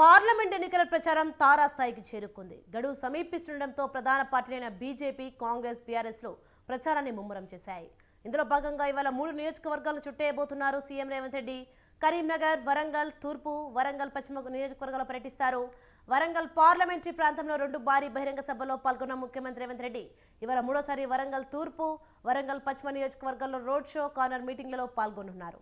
Parliament ఎన్నికల ప్రచారం తారాస్థాయికి చేరుకుంది. గడువు సమీపిస్తుండటంతో ప్రధాన పార్టీలైన బీజేపీ కాంగ్రెస్ బీఆర్ఎస్లు ప్రచారాన్ని ముమ్మరం చేశాయి. ఇందులో భాగంగా ఇవాళ మూడు నియోజకవర్గాలను చుట్టేయబోతున్నారు సీఎం రేవంత్ రెడ్డి. కరీంనగర్ వరంగల్ తూర్పు వరంగల్ పశ్చిమ నియోజకవర్గాలు పర్యటిస్తారు. వరంగల్ పార్లమెంటరీ ప్రాంతంలో రెండు భారీ బహిరంగ సభలో పాల్గొన్న ముఖ్యమంత్రి రేవంత్ రెడ్డి ఇవాళ మూడోసారి వరంగల్ తూర్పు వరంగల్ పశ్చిమ నియోజకవర్గాల్లో రోడ్ షో కార్నర్ మీటింగ్లలో పాల్గొనున్నారు.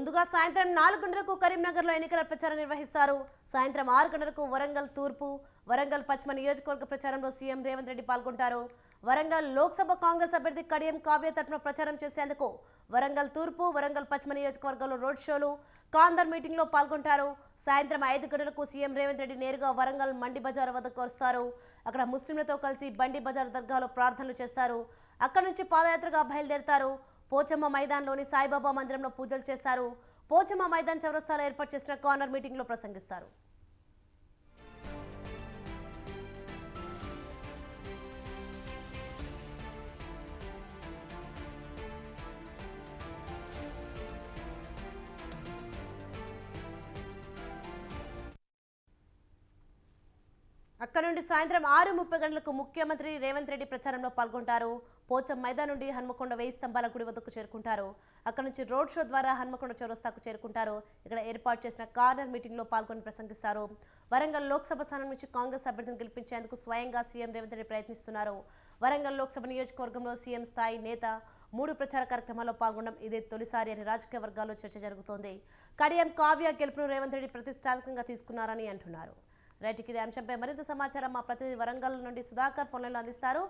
ముందుగా సాయంత్రం నాలుగు గంటలకు కరీంనగర్లో ఎన్నికల ప్రచారం నిర్వహిస్తారు. సాయంత్రం ఆరు గంటలకు వరంగల్ తూర్పు వరంగల్ పశ్చిమ నియోజకవర్గ ప్రచారంలో సీఎం రేవంత్ రెడ్డి పాల్గొంటారు. వరంగల్ లోక్సభ కాంగ్రెస్ అభ్యర్థి కడియం కావ్య తరఫున ప్రచారం చేసేందుకు వరంగల్ తూర్పు వరంగల్ పశ్చిమ నియోజకవర్గంలో రోడ్ షోలు కాందర్ మీటింగ్లో పాల్గొంటారు. సాయంత్రం ఐదు గంటలకు సీఎం రేవంత్ రెడ్డి నేరుగా వరంగల్ మండి బజార్ వద్దకు వస్తారు. అక్కడ ముస్లింలతో కలిసి బండి బజార్ దర్గాలో ప్రార్థనలు చేస్తారు. అక్కడి నుంచి పాదయాత్రగా బయలుదేరతారు. పోచమ్మ మైదాన్లోని సాయిబాబా మందిరంలో పూజలు చేస్తారు. పోచమ్మ మైదాన్ చౌరస్తాలో ఏర్పాటు చేసిన కార్నర్ మీటింగ్లో ప్రసంగిస్తారు. అక్కడ నుండి సాయంత్రం ఆరు ముప్పై గంటలకు ముఖ్యమంత్రి రేవంత్ రెడ్డి ప్రచారంలో పాల్గొంటారు. పోచం మైదాన్ నుండి హన్మకొండ వెయ్యి స్తంభాల గుడి వద్దకు చేరుకుంటారు. అక్కడ నుంచి రోడ్ షో ద్వారా హన్మకొండ చౌరస్తాకు చేరుకుంటారు. ఇక్కడ ఏర్పాటు చేసిన కార్నర్ మీటింగ్లో పాల్గొని ప్రసంగిస్తారు. వరంగల్ లోక్సభ స్థానం నుంచి కాంగ్రెస్ అభ్యర్థిని గెలిపించేందుకు స్వయంగా సీఎం రేవంత్ రెడ్డి ప్రయత్నిస్తున్నారు. వరంగల్ లోక్సభ నియోజకవర్గంలో సీఎం స్థాయి నేత మూడు ప్రచార కార్యక్రమాల్లో పాల్గొనడం ఇదే తొలిసారి అని రాజకీయ వర్గాల్లో చర్చ జరుగుతోంది. కడియం కావ్య గెలుపును రేవంత్ రెడ్డి ప్రతిష్టాత్మకంగా తీసుకున్నారని అంటున్నారు. రైట్ ఇది అంశంపై మరింత సమాచారం మా ప్రతినిధి వరంగల్ నుండి సుధాకర్ ఫోన్లలో అందిస్తారు.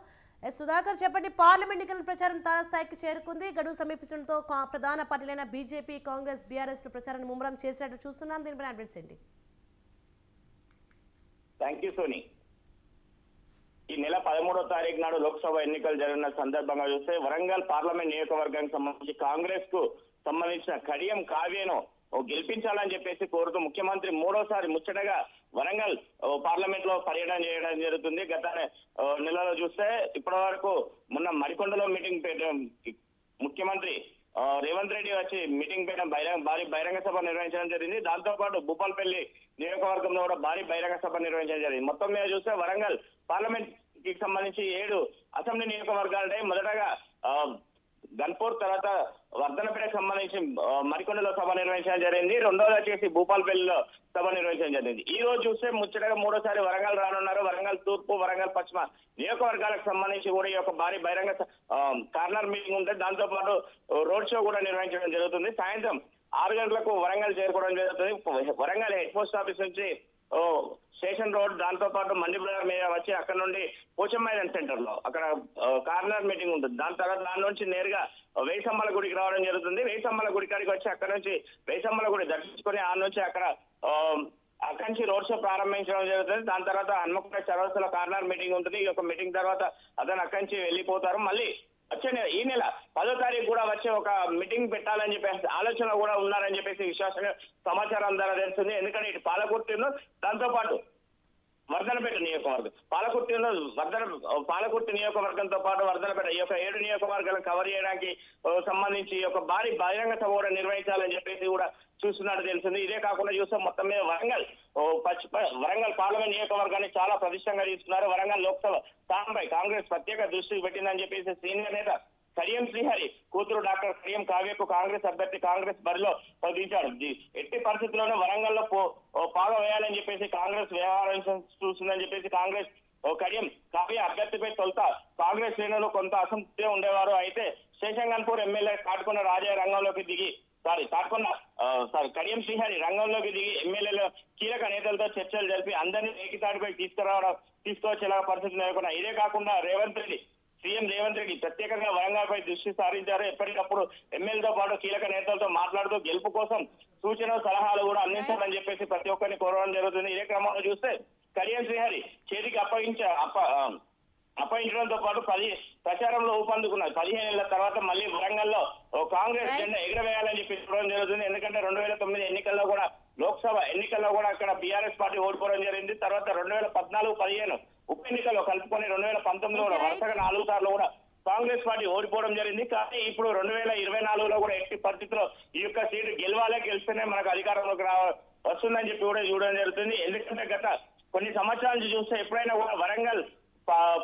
ఎస్ సుధాకర్ చెప్పండి పార్లమెంట్ ఎన్నికల ప్రచారం తారాస్థాయికి చేరుకుంది. గడువు సమీపించడంతో ప్రధాన పార్టీలైన బీజేపీ కాంగ్రెస్ బీఆర్ఎస్ ప్రచారాన్ని ముమ్మరం చేసినట్టు చూస్తున్నాం. దీనిపై అప్డేట్స్ ఏంటి? Thank you Soni. ఈ నెల పదమూడో తారీఖు నాడు లోక్సభ ఎన్నికలు జరిగిన సందర్భంగా చూస్తే వరంగల్ పార్లమెంట్ నియోజకవర్గానికి సంబంధించి కాంగ్రెస్కు సంబంధించిన కడియం కావ్యను గెలిపించాలని చెప్పేసి కోరుతూ ముఖ్యమంత్రి మూడోసారి ముచ్చటగా వరంగల్ పార్లమెంట్లో పర్యటన చేయడం జరుగుతుంది. గత నెలలో చూస్తే ఇప్పటి వరకు మొన్న మరికొండలో మీటింగ్ పెట్టడం ముఖ్యమంత్రి రేవంత్ రెడ్డి వచ్చి మీటింగ్ పెట్టడం బహిరంగ భారీ బహిరంగ సభ నిర్వహించడం జరిగింది. దాంతో పాటు భూపాల్పల్లి నియోజకవర్గంలో కూడా భారీ బహిరంగ సభ నిర్వహించడం జరిగింది. మొత్తం మీద చూస్తే వరంగల్ పార్లమెంట్కి సంబంధించి ఏడు అసెంబ్లీ నియోజకవర్గాలంటే మొదటగా గన్పూర్ తర్వాత వర్ధనపేటకు సంబంధించి మరికొండలో సభ నిర్వహించడం జరిగింది. రెండోది వచ్చేసి భూపాల్పల్లిలో సభ నిర్వహించడం జరిగింది. ఈ రోజు చూస్తే ముచ్చటగా మూడోసారి వరంగల్ రానున్నారు. వరంగల్ తూర్పు వరంగల్ పశ్చిమ నియోజకవర్గాలకు సంబంధించి కూడా ఈ యొక్క భారీ బహిరంగ కార్నర్ మీటింగ్ ఉంటే దాంతో పాటు రోడ్ షో కూడా నిర్వహించడం జరుగుతుంది. సాయంత్రం ఆరు గంటలకు వరంగల్ చేరుకోవడం జరుగుతుంది. వరంగల్ హెడ్ పోస్ట్ ఆఫీస్ నుంచి స్టేషన్ రోడ్ దాంతో పాటు మండి మీద వచ్చి అక్కడ నుండి పోచం సెంటర్లో అక్కడ కార్నర్ మీటింగ్ ఉంటుంది. దాని తర్వాత దాని నుంచి నేరుగా వేసమ్మల గుడికి రావడం జరుగుతుంది. వేసమ్మల గుడి కాడికి వచ్చి అక్కడ నుంచి వేసమ్మల గుడి దర్శించుకొని ఆ నుంచి అక్కడ అక్కడి నుంచి రోడ్ షో ప్రారంభించడం జరుగుతుంది. దాని తర్వాత హన్మకొండ చౌరస్తలో కార్నర్ మీటింగ్ ఉంటుంది. ఈ యొక్క మీటింగ్ తర్వాత అతను అక్కడి నుంచి వెళ్ళిపోతారు. మళ్ళీ వచ్చే నెల ఈ నెల పదో తారీఖు కూడా వచ్చే ఒక మీటింగ్ పెట్టాలని చెప్పేసి ఆలోచన కూడా ఉన్నారని చెప్పేసి విశ్వాసంగా సమాచారం ద్వారా తెలుస్తుంది. ఎందుకంటే ఇటు పాలకుర్తిను దాంతో పాటు వర్ధనపేట నియోజకవర్గం. పాలకుర్తిలో వర్ధన పాలకుర్తి నియోజకవర్గంతో పాటు వర్ధనపేట ఈ యొక్క ఏడు నియోజకవర్గాలను కవర్ చేయడానికి సంబంధించి ఒక యొక్క భారీ బహిరంగ సభ కూడా నిర్వహించాలని చెప్పేసి కూడా చూస్తున్నట్టు తెలిసింది ఇదే కాకుండా చూస్తే మొత్తం మీద వరంగల్ పశ్చిమ వరంగల్ పార్లమెంట్ నియోజకవర్గాన్ని చాలా ప్రతిష్టంగా తీసుకున్నారు. వరంగల్ లోక్సభ స్థానంపై కాంగ్రెస్ ప్రత్యేక దృష్టి పెట్టిందని చెప్పేసి సీనియర్ నేత కడియం శ్రీహరి కూతురు డాక్టర్ కడియం కావ్యకు కాంగ్రెస్ అభ్యర్థి కాంగ్రెస్ బరిలో స్పందించాడు ఎట్టి పరిస్థితుల్లోనూ వరంగల్లో పో పాగా వేయాలని చెప్పేసి కాంగ్రెస్ వ్యవహారం చూస్తుందని చెప్పేసి కాంగ్రెస్ ఓ కడియం కావ్య అభ్యర్థిపై తొలుత కాంగ్రెస్ శ్రేణులు కొంత అసంతృప్తి ఉండేవారు. అయితే శేషంగన్పూర్ ఎమ్మెల్యే కాటుకున్న రాజయ్య రంగంలోకి దిగి సారీ కాటుకున్న సారీ కడియం శ్రీహరి రంగంలోకి దిగి ఎమ్మెల్యేలు కీలక నేతలతో చర్చలు జరిపి అందరినీ ఏకితాటిపై తీసుకురావడం తీసుకొచ్చేలా పరిస్థితి నెలకొన్నాయి. ఇదే కాకుండా రేవంత్ రెడ్డి సీఎం రేవంత్ రెడ్డి ప్రత్యేకంగా వరంగల్ పై దృష్టి సారించారు. ఎప్పటికప్పుడు ఎమ్మెల్యేతో పాటు కీలక నేతలతో మాట్లాడుతూ గెలుపు కోసం సూచనలు సలహాలు కూడా అందించాలని చెప్పేసి ప్రతి ఒక్కరిని కోరడం జరుగుతుంది. ఇదే క్రమంలో చూస్తే కడియం శ్రీహరి చేతికి అప్పగించ అప్ప అప్పగించడంతో పాటు పది ప్రచారంలో ఊపందుకున్నారు. పదిహేను ఏళ్ళ తర్వాత మళ్ళీ వరంగల్లో కాంగ్రెస్. జెండా ఎగరవేయాలని చెప్పి చూడడం జరుగుతుంది. ఎందుకంటే రెండు వేల తొమ్మిది ఎన్నికల్లో కూడా లోక్సభ ఎన్నికల్లో కూడా అక్కడ బీఆర్ఎస్ పార్టీ ఓడిపోవడం జరిగింది. తర్వాత రెండు వేల పద్నాలుగు పదిహేను ఉప ఎన్నికల్లో కలుపుకొని రెండు వేల పంతొమ్మిదిలో. వరుసగా నాలుగు సార్లు కూడా కాంగ్రెస్ పార్టీ ఓడిపోవడం జరిగింది. కానీ ఇప్పుడు రెండు వేల ఇరవై నాలుగులో కూడా ఎట్టి పరిస్థితిలో ఈ యొక్క సీటు గెలవాలే గెలిస్తేనే మనకు అధికారంలోకి రా వస్తుందని చెప్పి కూడా చూడడం జరుగుతుంది. ఎందుకంటే గత కొన్ని సంవత్సరాల నుంచి చూస్తే ఎప్పుడైనా కూడా వరంగల్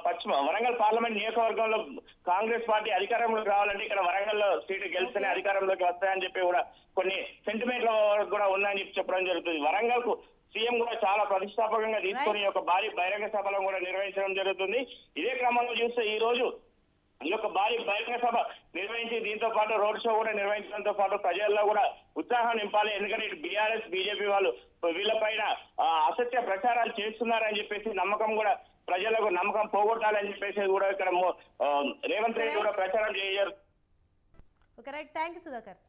పశ్చిమ వరంగల్ పార్లమెంట్ నియోజకవర్గంలో కాంగ్రెస్ పార్టీ అధికారంలోకి రావాలంటే ఇక్కడ వరంగల్లో సీటు గెలిస్తేనే అధికారంలోకి వస్తాయని చెప్పి కూడా కొన్ని సెంటిమెంట్ల కూడా ఉందని చెప్పి చెప్పడం జరుగుతుంది. వరంగల్కు సీఎం కూడా చాలా ప్రతిష్టాత్మకంగా తీసుకొని యొక్క భారీ బహిరంగ సభలను కూడా నిర్వహించడం జరుగుతుంది. ఇదే క్రమంలో చూస్తే ఈ రోజు ఈ యొక్క భారీ బహిరంగ సభ నిర్వహించి దీంతో పాటు రోడ్ షో కూడా నిర్వహించడంతో పాటు ప్రజల్లో కూడా ఉత్సాహం నింపాలి. ఎందుకంటే ఇటు బీఆర్ఎస్ బీజేపీ వాళ్ళు వీళ్ళపైన అసత్య ప్రచారాలు చేస్తున్నారని చెప్పేసి నమ్మకం కూడా ప్రజలకు నమ్మకం పోగొట్టాలని చెప్పేసి కూడా ఇక్కడ రేవంత్ రెడ్డి కూడా ప్రచారం చేయరు రైట్ థ్యాంక్ యూ సుధాకర్